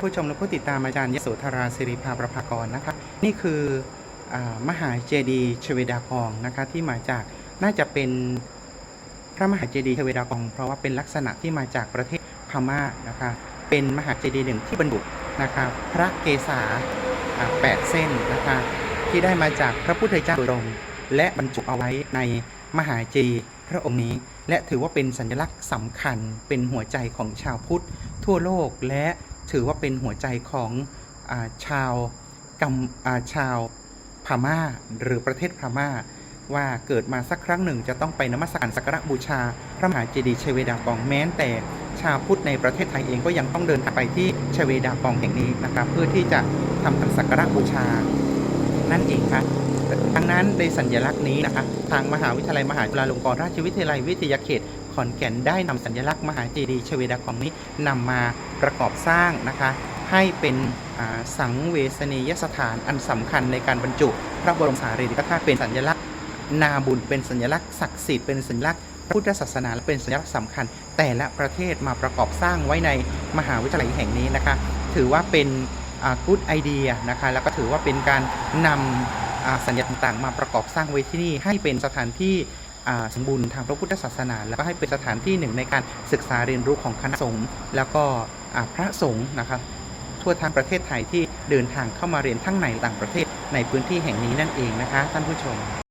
ผู้ชมและผู้ติดตามอาจารย์ยโสธราสิริภาประภากรนะคะนี่คืออมหาเจดีย์ชเวดากองนะคะที่มาจากน่าจะเป็นพระมหาเจดีย์ชเวดากอง เพราะว่าเป็นลักษณะที่มาจากประเทศพม่านะคะเป็นมหาเจดีย์หนึ่งที่บรรจุนะคะพระเกศาแปดเส้นนะคะที่ได้มาจากพระพุทธเจ้าโดยตรงและบรรจุเอาไว้ในมหาเจดีย์พระองค์นี้ และถือว่าเป็นสัญลักษณ์สำคัญเป็นหัวใจของชาวพุทธทั่วโลกและ ถือว่าเป็นหัวใจของอาชาวกัมาชาวพม่าหรือประเทศพม่า ว่าเกิดมาสักครั้งหนึ่งจะต้องไปนมัสการสักการะบูชา พระมหาเจดีย์เชเวดากองแม้นแต่ชาวพุทธในประเทศไทยเองก็ยังต้องเดินทางไปที่เชเวดากองแห่งนี้นะครับเพื่อที่จะทำการสักการะบูชา นั่นเองครับดังนั้นในสัญลักษณ์นี้นะคะทางมหาวิทยาลัยมหาจุฬาลงกรณราชวิทยาลัยวิทยาเขต ขอนแก่นได้นำสัญลักษณ์มหาเจดีย์ชเวดากองนี้นำมาประกอบสร้างนะคะให้เป็นสังเวชนียสถานอันสำคัญในการบรรจุ พระบรมสารีริกธาตุเป็นสัญลักษณ์นาบุญเป็นสัญลักษณ์ศักดิ์สิทธิ์เป็นสัญลักษณ์พระพุทธศาสนาและเป็นสัญลักษณ์สำคัญ แต่ละประเทศมาประกอบสร้างไว้ในมหาวิทยาลัยแห่งนี้นะคะ ถือว่าเป็นกู๊ดไอเดียนะคะแล้วก็ถือว่าเป็นการนำสัญญาต่างๆ มาประกอบสร้างไว้ที่นี่ให้เป็นสถานที่ สมบูรณ์ทางพระพุทธศาสนา แล้วก็ให้เป็นสถานที่หนึ่งในการศึกษาเรียนรู้ของคณะสงฆ์แล้วก็พระสงฆ์นะครับทั่วทั้งประเทศไทยที่เดินทางเข้ามาเรียนทั้งในต่างประเทศในพื้นที่แห่งนี้นั่นเองนะคะท่านผู้ชม